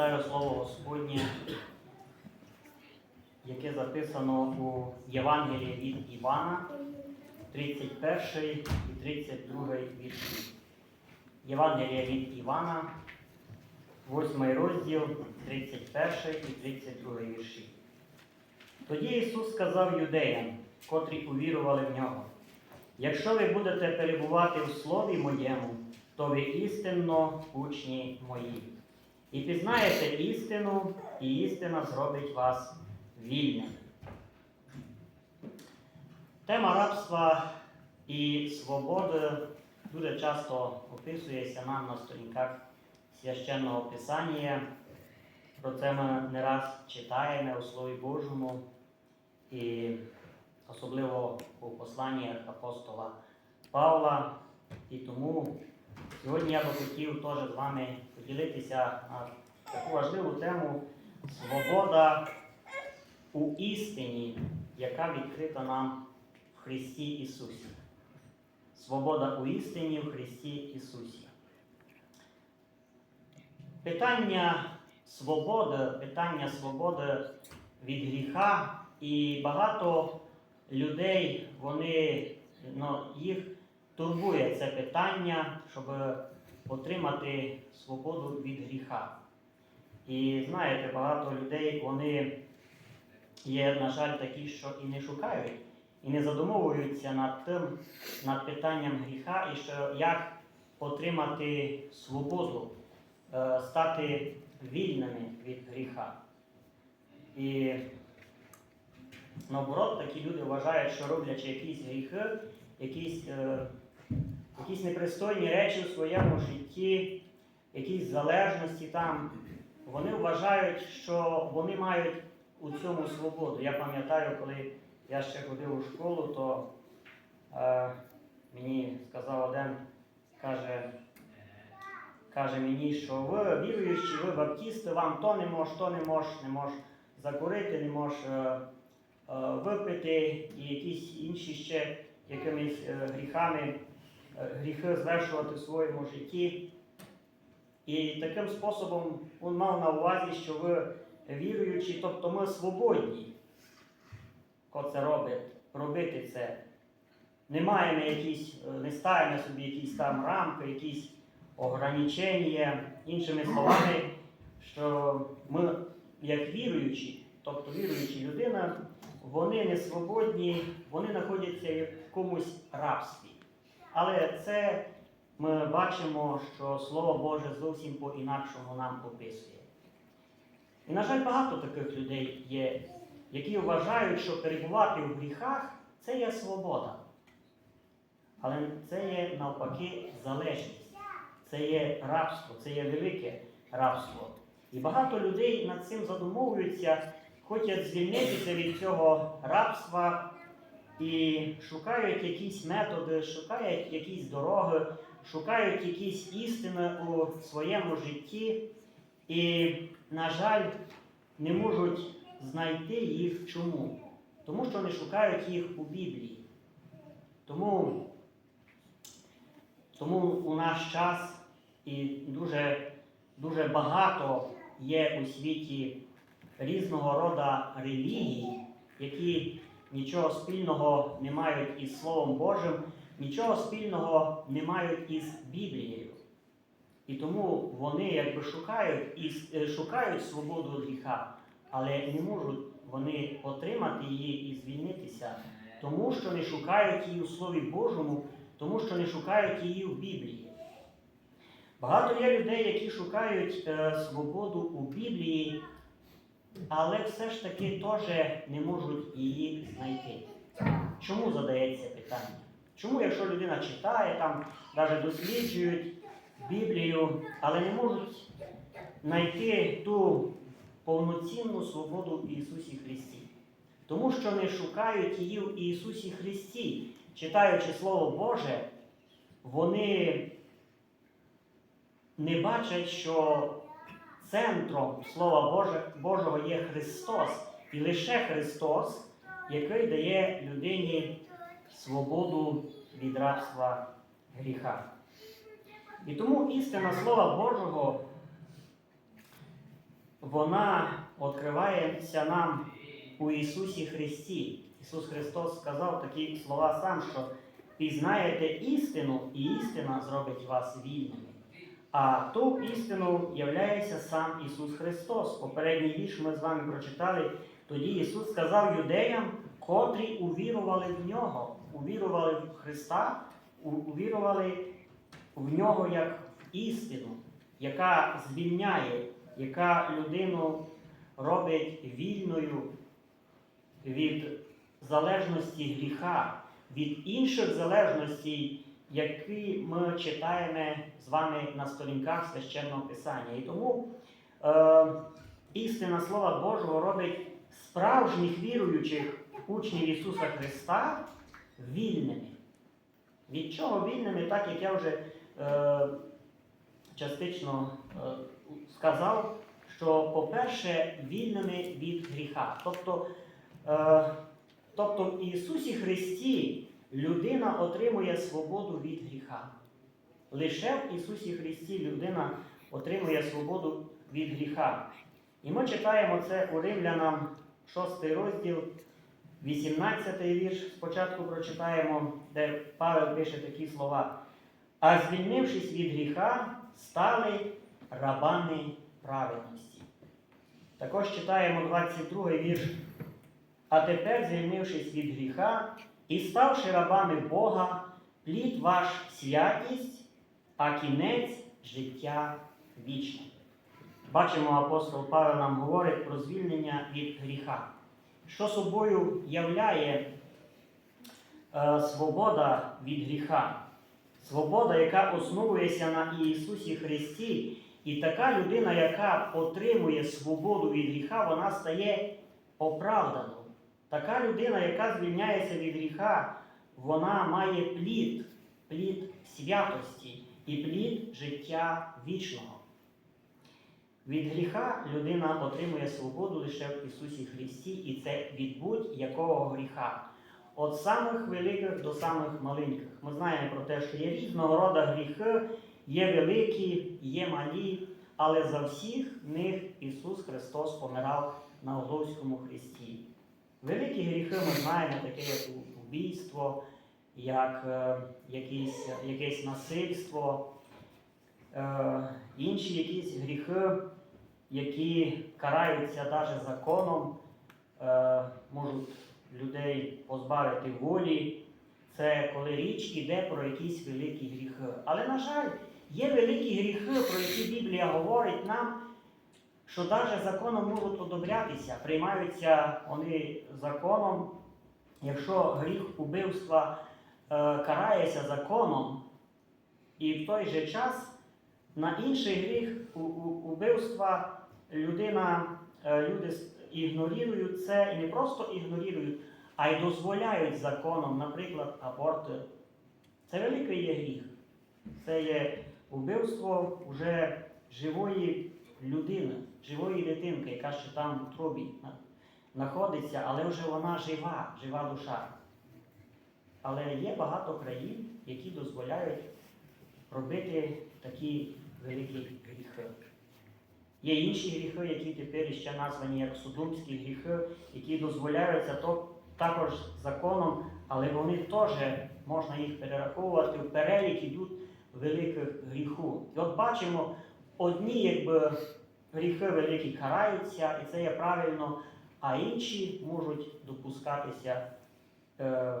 читаю Слово Господнє, яке записано у Євангелії від Івана, 31 і 32 вірші. Євангелія від Івана, 8 розділ, 31 і 32 вірші. Тоді Ісус сказав юдеям, котрі увірували в нього. Якщо ви будете перебувати в Слові моєму, то ви істинно учні мої. І пізнаєте істину, і істина зробить вас вільним. Тема рабства і свободи дуже часто описується нам на сторінках священного Писання. Про це ми не раз читаємо у Слові Божому, і особливо у посланнях апостола Павла. І тому сьогодні я би хотів теж з вами поділитися на таку важливу тему свобода у істині, яка відкрита нам в Христі Ісусі. Свобода у істині в Христі Ісусі. Питання свободи, питання свободи від гріха, і багато людей, вони, ну, їх турбує це питання, щоб отримати свободу від гріха. І знаєте, багато людей, вони є, на жаль, такі, що і не шукають, і не задумовуються над тим, над питанням гріха, і що як отримати свободу, е, стати вільними від гріха. І наоборот, такі люди вважають, що роблячи якісь гріхи, якісь, е, якісь непристойні речі в своєму житті, якісь залежності там, вони вважають, що вони мають у цьому свободу. Я пам'ятаю, коли я ще ходив у школу, то е, мені сказав один, каже, каже мені, що ви віруючі, ви баптісти, вам то не мож, то не мож, не мож закурити, не мож е, е, випити і якісь інші ще якимись е, гріхами, гріхи звершувати в своєму житті. І таким способом він мав на увазі, що ви віруючі, тобто ми свободні, хто це робить, робити це. Не маємо якісь, е, не ставимо собі якісь там рамки, якісь ограничення, іншими словами, що ми, як віруючі, тобто віруючі людина, вони не свободні, вони знаходяться в якомусь рабстві. Але це ми бачимо, що Слово Боже зовсім по-інакшому нам описує. І, на жаль, багато таких людей є, які вважають, що перебувати в гріхах це є свобода. Але це є навпаки залежність, це є рабство, це є велике рабство. І багато людей над цим задумовуються, хочуть звільнитися від цього рабства і шукають якісь методи, шукають якісь дороги, шукають якісь істини у своєму житті і, на жаль, не можуть знайти їх чому? Тому що не шукають їх у Біблії. Тому, тому у наш час і дуже, дуже багато є у світі різного роду релігій, які нічого спільного не мають із Словом Божим, нічого спільного не мають із Біблією. І тому вони якби шукають і е, шукають свободу гріха, але не можуть вони отримати її і звільнитися, тому що не шукають її у Слові Божому, тому що не шукають її в Біблії. Багато є людей, які шукають е, свободу у Біблії, але все ж таки теж не можуть її знайти. Чому задається питання? Чому, якщо людина читає, там навіть досліджують Біблію, але не можуть знайти ту повноцінну свободу в Ісусі Христі? Тому що не шукають її в Ісусі Христі. Читаючи Слово Боже, вони не бачать, що центром Слова Божого є Христос, і лише Христос, який дає людині свободу від рабства гріха. І тому істина Слова Божого вона відкривається нам у Ісусі Христі. Ісус Христос сказав такі слова сам, що пізнаєте істину, і істина зробить вас вільними. А ту істину являється сам Ісус Христос. Попередній вірш ми з вами прочитали. Тоді Ісус сказав юдеям, котрі увірували в нього, увірували в Христа, увірували в нього як в істину, яка звільняє, яка людину робить вільною від залежності гріха, від інших залежностей, які ми читаємо з вами на сторінках священного Писання. І тому е, істина Слова Божого робить справжніх віруючих учнів Ісуса Христа вільними. Від чого вільними, так як я вже е, частично е, сказав, що, по-перше, вільними від гріха. Тобто, е, тобто в Ісусі Христі людина отримує свободу від гріха. Лише в Ісусі Христі людина отримує свободу від гріха. І ми читаємо це у Римлянам 6 розділ, 18 вірш. Спочатку прочитаємо, де Павел пише такі слова. А звільнившись від гріха, стали рабами праведності. Також читаємо 22 вірш. А тепер, звільнившись від гріха і ставши рабами Бога, плід ваш святість, а кінець життя вічне. Бачимо, апостол Павел нам говорить про звільнення від гріха. Що собою являє е, свобода від гріха? Свобода, яка основується на Ісусі Христі, і така людина, яка отримує свободу від гріха, вона стає оправданою. Така людина, яка звільняється від гріха, вона має плід, плід святості і плід життя вічного. Від гріха людина отримує свободу лише в Ісусі Христі, і це від будь-якого гріха. Від самих великих до самих маленьких. Ми знаємо про те, що є різного роду гріхи, є великі, є малі, але за всіх них Ісус Христос помирав на Голгофському хресті. Великі гріхи ми знаємо, таке як убійство, як е, якісь, якесь насильство, е, інші якісь гріхи, які караються навіть законом, е, можуть людей позбавити волі. Це коли річ іде про якісь великі гріхи. Але, на жаль, є великі гріхи, про які Біблія говорить нам, що навіть законом можуть одобрятися, приймаються вони законом, якщо гріх убивства е, карається законом, і в той же час на інший гріх убивства людина, е, люди ігнорують це і не просто ігнорують, а й дозволяють законом, наприклад, аборти. Це великий є гріх. Це є вбивство вже живої людини, живої дитинки, яка ще там в трубі знаходиться, але вже вона жива, жива душа. Але є багато країн, які дозволяють робити такі великі гріхи. Є інші гріхи, які тепер ще названі як судумські гріхи, які дозволяються то, також законом, але вони теж можна їх перераховувати в перелік ідуть великих гріху. І от бачимо, одні якби гріхи великі караються, і це є правильно, а інші можуть допускатися, е,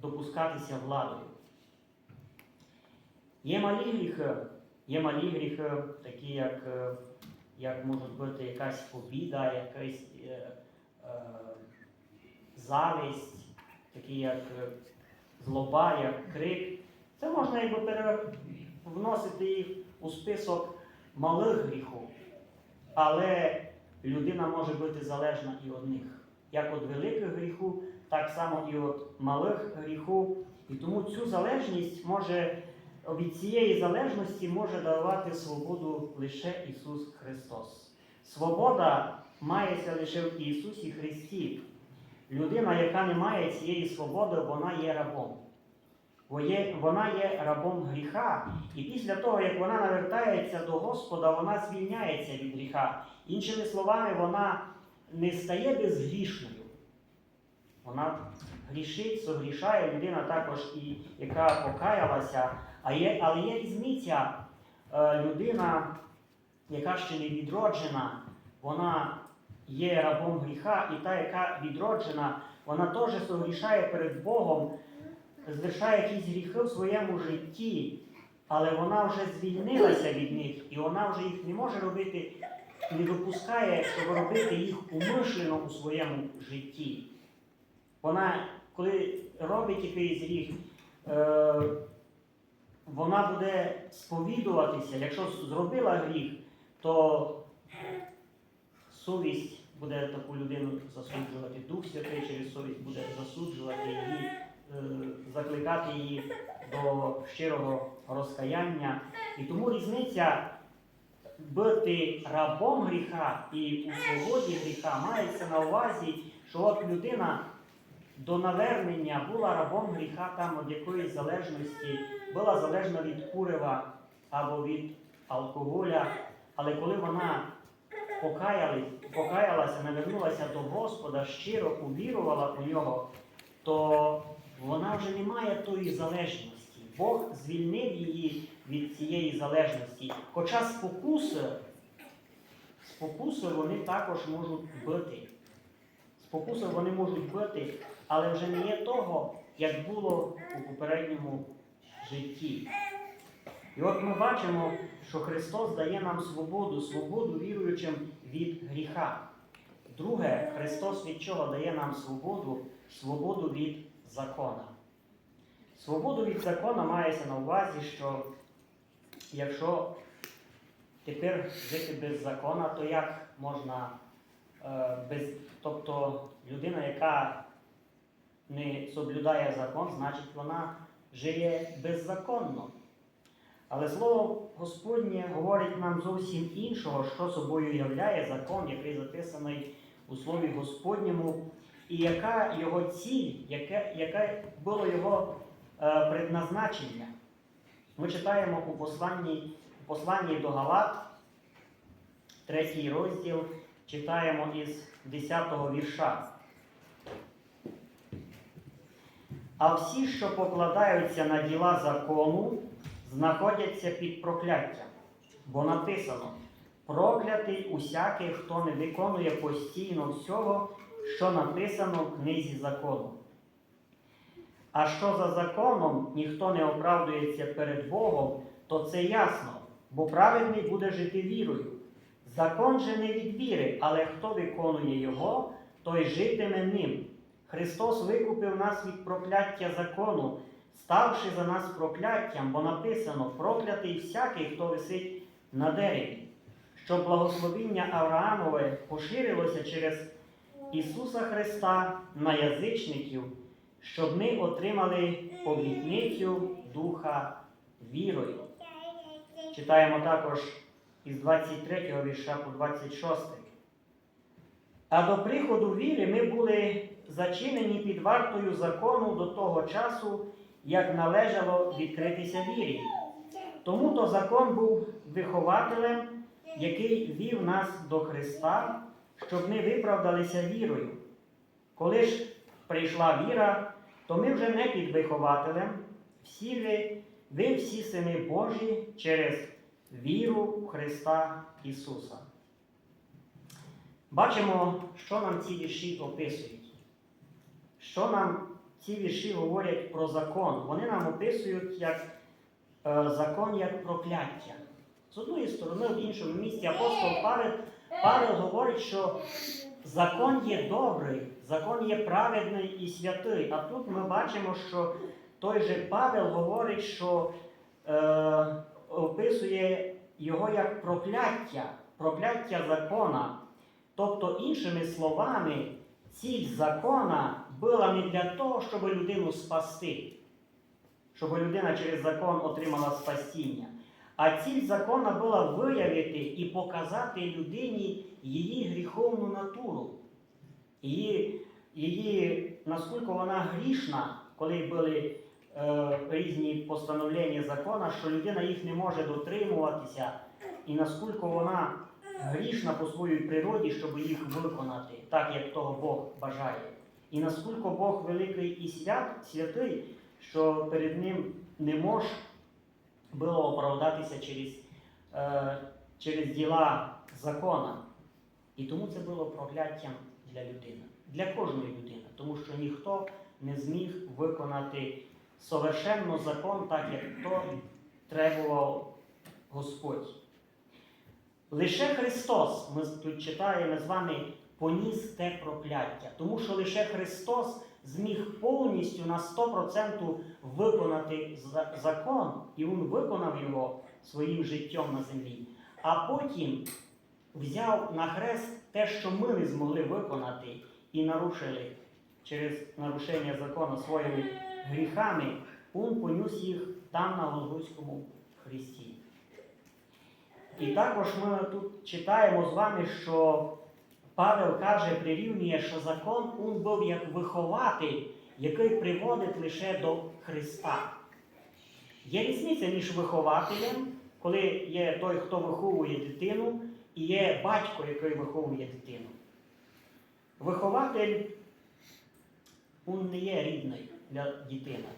допускатися владою. Є малі гріхи, є малі гріхи, такі як, е, як можуть бути якась обіда, якась е, е, зависть, такі як е, злоба, як крик. Це можна якби вносити їх у список малих гріхів. Але людина може бути залежна і від них. Як від великих гріху, так само і від малих гріху. І тому цю залежність може, від цієї залежності може давати свободу лише Ісус Христос. Свобода мається лише в Ісусі Христі. Людина, яка не має цієї свободи, вона є рабом. Вона є рабом гріха. І після того, як вона навертається до Господа, вона звільняється від гріха. Іншими словами, вона не стає безгрішною. Вона грішить, согрішає людина також, і, яка покаялася, а є, але є різниця е, людина, яка ще не відроджена, вона є рабом гріха, і та, яка відроджена, вона теж согрішає перед Богом, звершає якісь гріхи в своєму житті, але вона вже звільнилася від них, і вона вже їх не може робити, не допускає, щоб робити їх умишлено у своєму житті. Вона, коли робить якийсь гріх, е, вона буде сповідуватися, якщо зробила гріх, то совість буде таку людину засуджувати. Дух Святий через совість буде засуджувати її, закликати її до щирого розкаяння. І тому різниця бути рабом гріха і у свободі гріха мається на увазі, що от людина до навернення була рабом гріха там від якоїсь залежності, була залежна від курева або від алкоголя. Але коли вона покаялася, навернулася до Господа, щиро увірувала у нього, то вона вже не має тої залежності. Бог звільнив її від цієї залежності. Хоча спокуси, спокуси вони також можуть бити. Спокуси вони можуть бити, але вже не є того, як було у попередньому житті. І от ми бачимо, що Христос дає нам свободу, свободу віруючим від гріха. Друге, Христос від чого дає нам свободу? Свободу від закона. Свободу від закона мається на увазі, що якщо тепер жити без закона, то як можна е, без, тобто людина, яка не соблюдає закон, значить вона живе беззаконно. Але слово Господнє говорить нам зовсім іншого, що собою являє закон, який записаний у Слові Господньому, і яка його ціль, яке, яке було його е, предназначення. Ми читаємо у посланні, посланні до Галат, третій розділ, читаємо із 10-го вірша. А всі, що покладаються на діла закону, знаходяться під прокляттям, бо написано: проклятий усякий, хто не виконує постійно всього, що написано в книзі закону. А що за законом ніхто не оправдується перед Богом, то це ясно, бо праведний буде жити вірою. Закон же не від віри, але хто виконує його, той житиме ним. Христос викупив нас від прокляття закону, ставши за нас прокляттям, бо написано проклятий всякий, хто висить на дереві, щоб благословіння Авраамове поширилося через Ісуса Христа на язичників, щоб ми отримали обітницю Духа вірою. Читаємо також із 23 вірша по 26. А до приходу віри ми були зачинені під вартою закону до того часу, як належало відкритися вірі. Тому то закон був вихователем, який вів нас до Христа, щоб ми виправдалися вірою. Коли ж прийшла віра, то ми вже не під вихователем, всі ви, ви всі сини Божі через віру в Христа Ісуса. Бачимо, що нам ці вірші описують. Що нам ці вірші говорять про закон? Вони нам описують як е, закон як прокляття. З одної сторони, в іншому місці апостол Павел, Павел говорить, що закон є добрий, закон є праведний і святий. А тут ми бачимо, що той же Павел говорить, що е, описує його як прокляття, прокляття закона. Тобто, іншими словами, ціль закона була не для того, щоб людину спасти, щоб людина через закон отримала спасіння. А ціль закона була виявити і показати людині її гріховну натуру, її, її наскільки вона грішна, коли були е, різні постановлення закона, що людина їх не може дотримуватися, і наскільки вона грішна по своїй природі, щоб їх виконати, так як того Бог бажає. І наскільки Бог великий і свят, святий, що перед ним не може було оправдатися через, е, через діла закона. І тому це було прокляттям для людини, для кожної людини, тому що ніхто не зміг виконати совершенно закон, так як то требував Господь. Лише Христос, ми тут читаємо з вами, поніс те прокляття, тому що лише Христос зміг повністю на 100% виконати закон, і Він виконав його своїм життям на землі, а потім взяв на хрест те, що ми не змогли виконати, і нарушили через нарушення закону своїми гріхами, Він поніс їх там на Голгофському хресті. І також ми тут читаємо з вами, що Павел каже, прирівнює, що закон він був як вихователь, який приводить лише до Христа. Є різниця між вихователем, коли є той, хто виховує дитину, і є батько, який виховує дитину. Вихователь він не є рідний для дитини.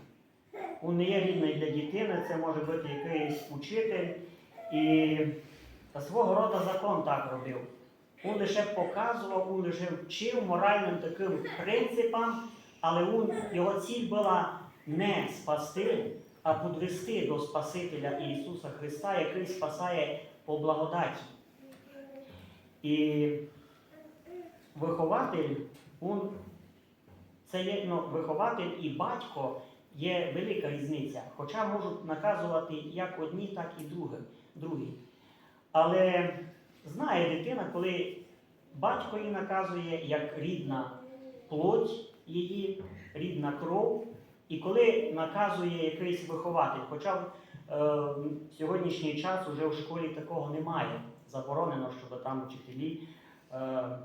Він не є рідний для дитини, це може бути якийсь учитель. І свого роду закон так робив. Він лише показував, він лише вчив моральним таким принципам, але він, його ціль була не спасти, а підвести до Спасителя Ісуса Христа, який спасає по благодаті. І вихователь, він, це є ну, вихователь і батько є велика різниця, хоча можуть наказувати як одні, так і другі. Але знає дитина, коли батько її наказує як рідна плоть її, рідна кров, і коли наказує якийсь вихователь. Хоча в е, сьогоднішній час вже в школі такого немає. Заборонено, щоб там вчителі е,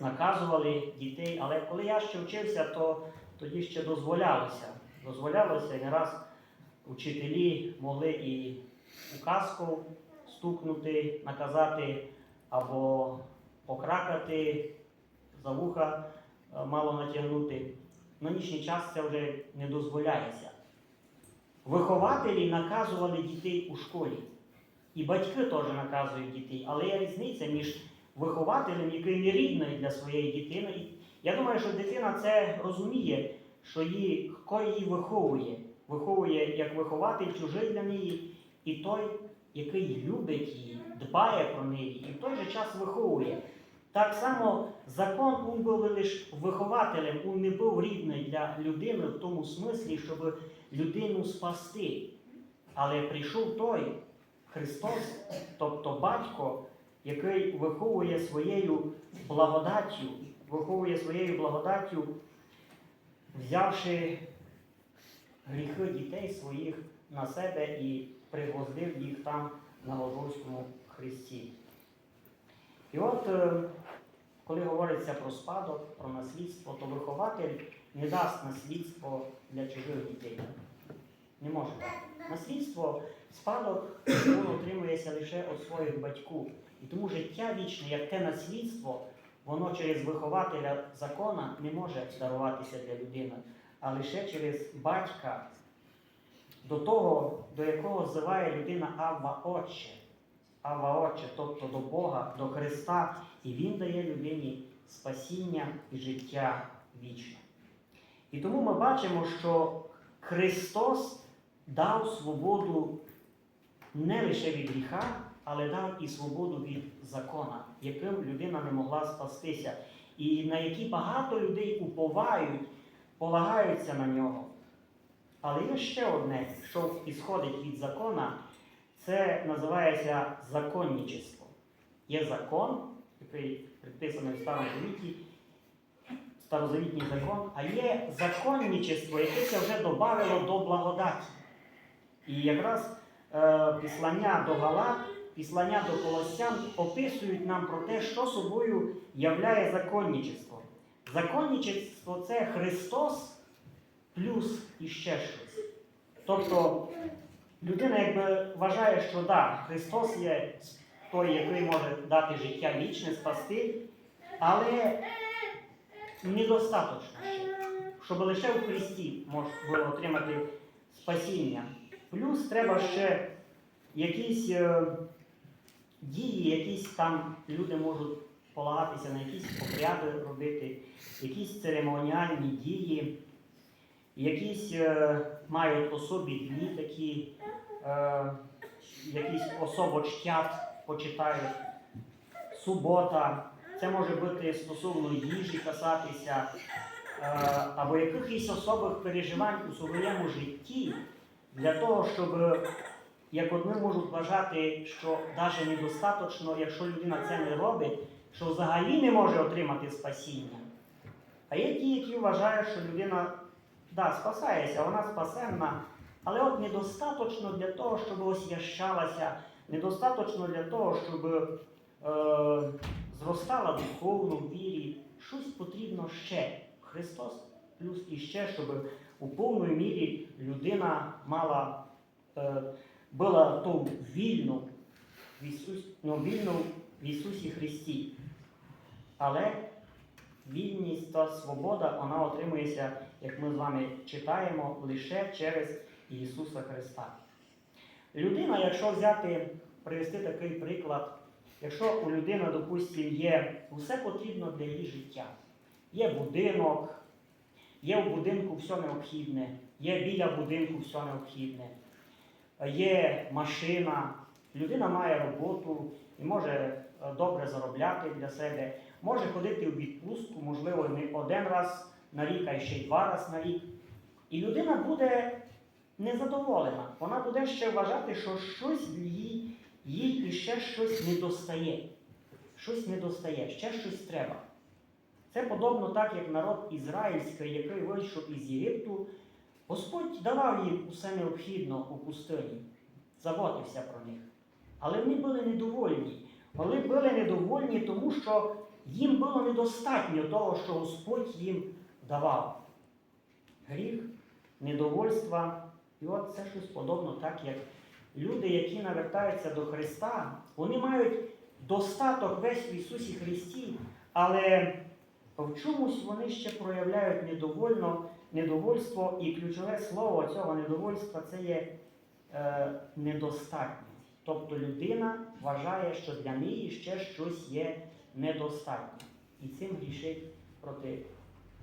наказували дітей. Але коли я ще вчився, то тоді ще дозволялося. Дозволялося і не раз учителі могли і указку стукнути, наказати або покракати, за вуха е, мало натягнути. В нинішній час це вже не дозволяється. Вихователі наказували дітей у школі. І батьки теж наказують дітей, але є різниця між вихователем, який не рідний для своєї дитини. Я думаю, що дитина це розуміє, що її, хто її виховує. Виховує як вихователь чужий для неї, і той, який любить її, дбає про неї і в той же час виховує. Так само закон він був лише вихователем, він не був рідний для людини в тому смислі, щоб людину спасти. Але прийшов той Христос, тобто батько, який виховує своєю благодаттю, виховує своєю благодаттю, взявши гріхи дітей своїх на себе і пригвоздив їх там на Голгофському хресті. І от, е, коли говориться про спадок, про наслідство, то вихователь не дасть наслідство для чужих дітей. Не може. Наслідство, спадок, воно отримується лише від своїх батьків. І тому життя вічне, як те наслідство, воно через вихователя закона не може даруватися для людини, а лише через батька, до того, до якого зиває людина Авва Отче. Авва Отче, тобто до Бога, до Христа, і Він дає людині спасіння і життя вічне. І тому ми бачимо, що Христос дав свободу не лише від гріха, але дав і свободу від закона, яким людина не могла спастися, і на які багато людей уповають, полагаються на нього. Але є ще одне, що ісходить від закона, це називається законничество. Є закон, який предписаний в Старому Завіті, старозавітній закон, а є законничество, яке це вже додавало до благодаті. І якраз е, післання до Галат, післання до Колосян описують нам про те, що собою являє законничество. Законничество це Христос плюс іще щось. Тобто людина якби вважає, що да, Христос є той, який може дати життя вічне, спасти, але недостатньо щоб лише в Христі можна отримати спасіння. Плюс треба ще якісь е, дії, якісь там люди можуть полагатися на якісь обряди робити, якісь церемоніальні дії, якісь е, мають особі дні такі, е, якісь особо чтять, почитають. Субота, це може бути стосовно їжі касатися, е, або якихось особих переживань у своєму житті для того, щоб, як одні можуть вважати, що навіть недостатньо, якщо людина це не робить, що взагалі не може отримати спасіння. А є ті, які вважають, що людина да, спасається, вона спасенна, але от недостатньо для того, щоб освящалася, недостатньо для того, щоб е, зростала духовно в вірі. Щось потрібно ще. Христос плюс іще, щоб у повної мірі людина мала, е, була ту вільну в Ісус, ну, вільну в Ісусі Христі. Але вільність та свобода вона отримується, як ми з вами читаємо, лише через Ісуса Христа. Людина, якщо взяти, привести такий приклад, якщо у людини, допустимо, є все потрібно для її життя, є будинок, є в будинку все необхідне, є біля будинку все необхідне, є машина, людина має роботу і може е, добре заробляти для себе, може ходити в відпустку, можливо, не один раз на рік, а ще й два рази на рік. І людина буде незадоволена. Вона буде ще вважати, що щось їй, їй іще щось не достає. Щось не достає, ще щось треба. Це подобно так, як народ ізраїльський, який вийшов із Єгипту, Господь давав їм усе необхідне у пустині, заботився про них. Але вони були недовольні. Вони були недовольні, тому що їм було недостатньо того, що Господь їм давав. Гріх, недовольство. І от це щось подобно так, як люди, які навертаються до Христа, вони мають достаток весь в Ісусі Христі, але в чомусь вони ще проявляють недовольно, недовольство, і ключове слово цього недовольства це є е, недостатність. Тобто людина вважає, що для неї ще щось є недостатньо. І цим грішить проти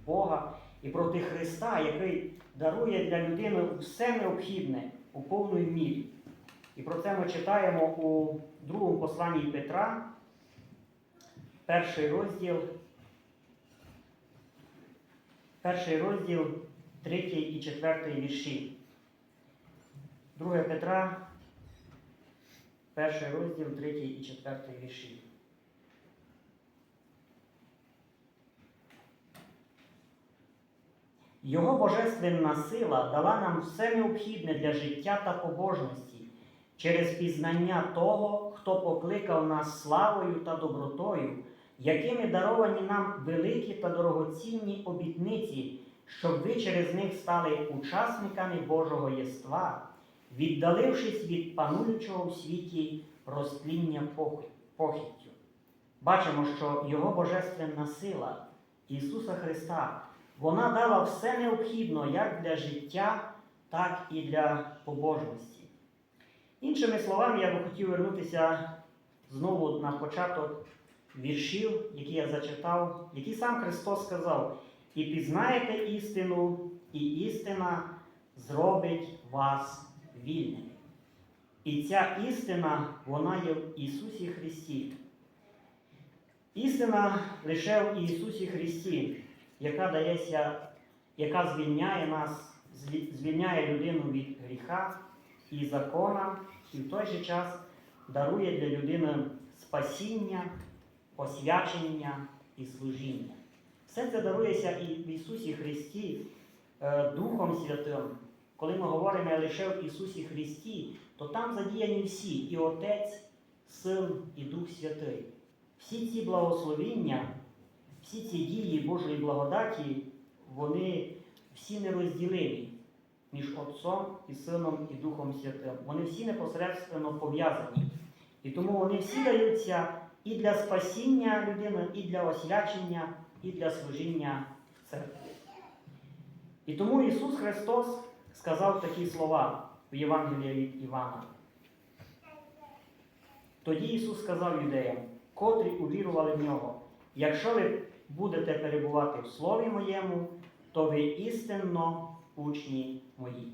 Бога і проти Христа, який дарує для людини все необхідне у повній мірі. І про це ми читаємо у другому посланні Петра, перший розділ, перший розділ, третій і четвертий вірші. 2 Петра, перший розділ, третій і четвертий вірші. Його божественна сила дала нам все необхідне для життя та побожності через пізнання того, хто покликав нас славою та добротою, якими даровані нам великі та дорогоцінні обітниці, щоб ви через них стали учасниками Божого єства, віддалившись від пануючого в світі розтління похиттю. Бачимо, що Його божественна сила Ісуса Христа. Вона дала все необхідне як для життя, так і для побожності. Іншими словами, я би хотів вернутися знову на початок віршів, які я зачитав, які сам Христос сказав: і пізнаєте істину, і істина зробить вас вільними. І ця істина, вона є в Ісусі Христі. Істина лише в Ісусі Христі яка дається, яка звільняє нас, звільняє людину від гріха і закона, і в той же час дарує для людини спасіння, освячення і служіння. Все це дарується і в Ісусі Христі е, Духом Святим. Коли ми говоримо лише в Ісусі Христі, то там задіяні всі і Отець, Син і Дух Святий. Всі ці благословіння всі ці дії Божої благодаті, вони всі нерозділимі. між Отцом і Сином і Духом Святим. Вони всі непосередньо пов'язані. І тому вони всі даються і для спасіння людини, і для освячення, і для служіння в церкві. І тому Ісус Христос сказав такі слова в Євангелії від Івана. Тоді Ісус сказав юдеям, котрі увірували в нього, якщо ви будете перебувати в Слові моєму, то ви істинно учні мої.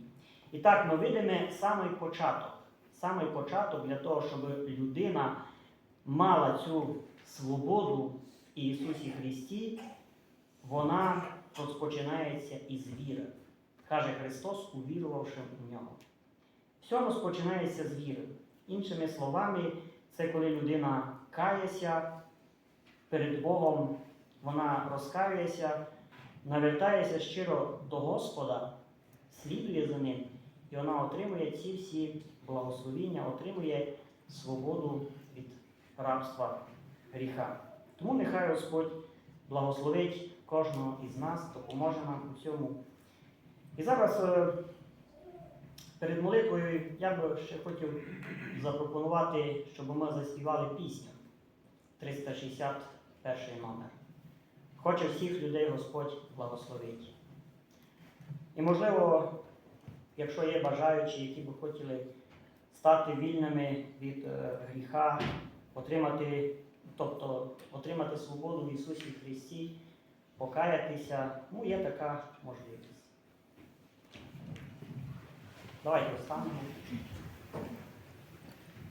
І так ми видимо самий початок. Самий початок для того, щоб людина мала цю свободу в Ісусі Христі, вона розпочинається із віри. Каже Христос, увірувавши в нього. Все розпочинається з віри. Іншими словами, це коли людина кається перед Богом, вона розкаюється, навертається щиро до Господа, слідує за ним, і вона отримує ці всі благословіння, отримує свободу від рабства гріха. Тому нехай Господь благословить кожного із нас, допоможе нам у цьому. І зараз е, перед молитвою я би ще хотів запропонувати, щоб ми заспівали пісню 361 номер. Хоче всіх людей Господь благословить. І можливо, якщо є бажаючі, які би хотіли стати вільними від е, гріха, отримати, тобто отримати свободу в Ісусі Христі, покаятися, ну є така можливість. Давайте встанемо.